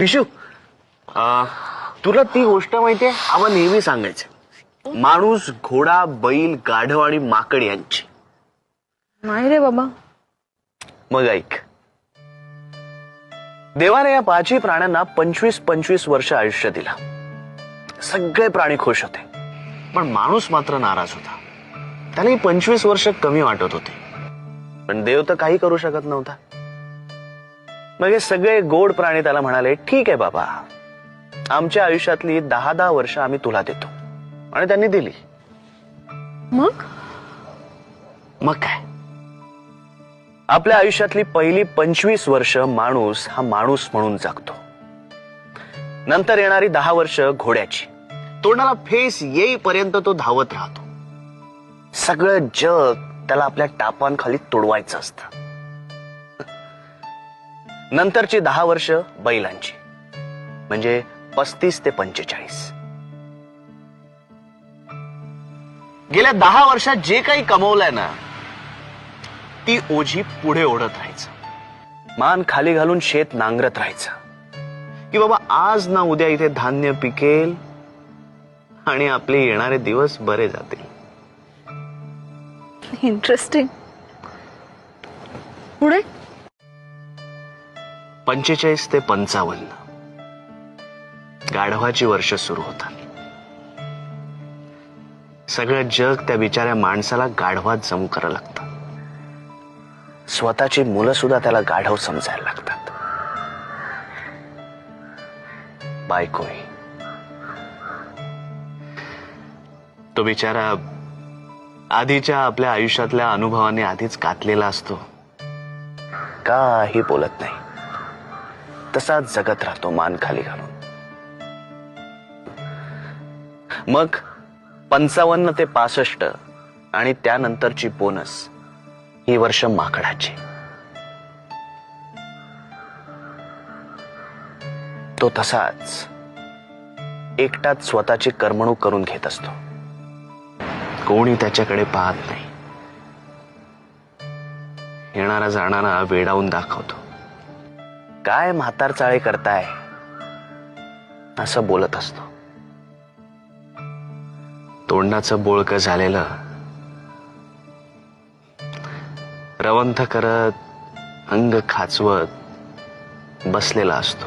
विशू आ, तुला ती गोष्ट माहितीये? आम्हा नेहमी सांगायचं. माणूस घोडा बैल गाढव आणि माकड यांची. नाही रे बाबा. मग ऐक. देवाने या पाचही प्राण्यांना पंचवीस पंचवीस वर्ष आयुष्य दिला. सगळे प्राणी खुश होते. पण माणूस मात्र नाराज होता. त्यालाही पंचवीस वर्ष कमी वाटत होते. पण देव तर काही करू शकत नव्हता. मग हे सगळे गोड प्राणी त्याला म्हणाले ठीक आहे बाबा. आमच्या आयुष्यातली दहा दहा वर्ष आम्ही तुला देतो. आणि त्यांनी दिली. मग? मग काय? आपल्या आयुष्यातली पहिली पंचवीस वर्ष माणूस हा माणूस म्हणून जगतो. नंतर येणारी दहा वर्ष घोड्याची. तोंडाला फेस येईपर्यंत तो धावत राहतो. सगळं जग त्याला आपल्या टापांखाली तोडवायचं असतं. नंतरची दहा वर्ष बैलांची. म्हणजे पस्तीस ते पंचेचाळीस. गेल्या दहा वर्षात जे काही कमवलंय ना ती ओझी पुढे ओढत राहायचं. मान खाली घालून शेत नांगरत राहायचं. की बाबा आज ना उद्या इथे धान्य पिकेल आणि आपले येणारे दिवस बरे जातील. इंटरेस्टिंग पुढे? पंचेचाळीस ते पंचावन्न. गाढवाची वर्ष सुरू होतात. सगळं जग त्या बिचाऱ्या माणसाला गाढवात जमू करा लागतं. स्वतःची मुलं सुद्धा त्याला गाढव समजायला लागतात. बायकोही तो बिचारा आधीच्या आपल्या आयुष्यातल्या अनुभवाने आधीच कातलेला असतो. काही बोलत नाही. तसाच जगत राहतो मान खाली घालून. मग पंचावन्न ते पासष्ट आणि त्यानंतरची बोनस ही वर्ष माकडाची. तो तसाच एकटाच स्वतःची करमणूक करून घेत असतो. कोणी त्याच्याकडे पाहत नाही. येणारा जाणारा वेडावून दाखवतो. काय म्हातार चाळे करताय? असं बोलत असतो. तोंडाचं बोळक झालेलं. रवंथ करत अंग खाचवत बसलेला असतो.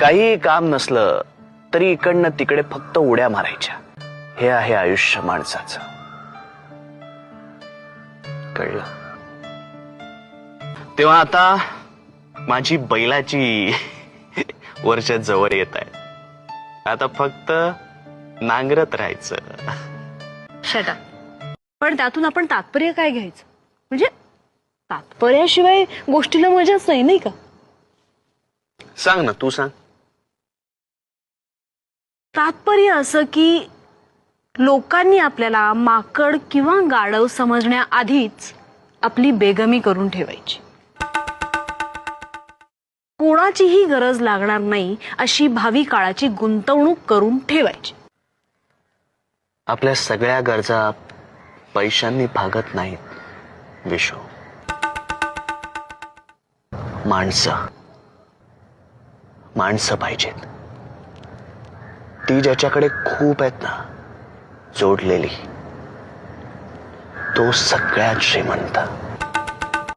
काही काम नसलं तरी इकडनं तिकडे फक्त उड्या मारायच्या. हे आहे आयुष्य माणसाचं. कळलं? तेव्हा आता माझी बैलाची वर्ष जवळ येत आहे. आता फक्त नांगरत राहायचं. शटा पण त्यातून आपण तात्पर्य काय घ्यायचं? म्हणजे तात्पर्याशिवाय गोष्टीला मजाच नाही नाही का? सांग ना तू सांग. तात्पर्य असं की लोकांनी आपल्याला माकड किंवा गाढव समजण्याआधीच आपली बेगमी करून ठेवायची. कोणाचीही गरज लागणार नाही अशी भावी काळाची गुंतवणूक करून ठेवायची. आपल्या सगळ्या गरजा पैशांनी भागत नाहीत विशू माणसं. माणसं पाहिजेत. ती ज्याच्याकडे खूप आहेत ना जोडलेली तो सगळ्यात श्रीमंत.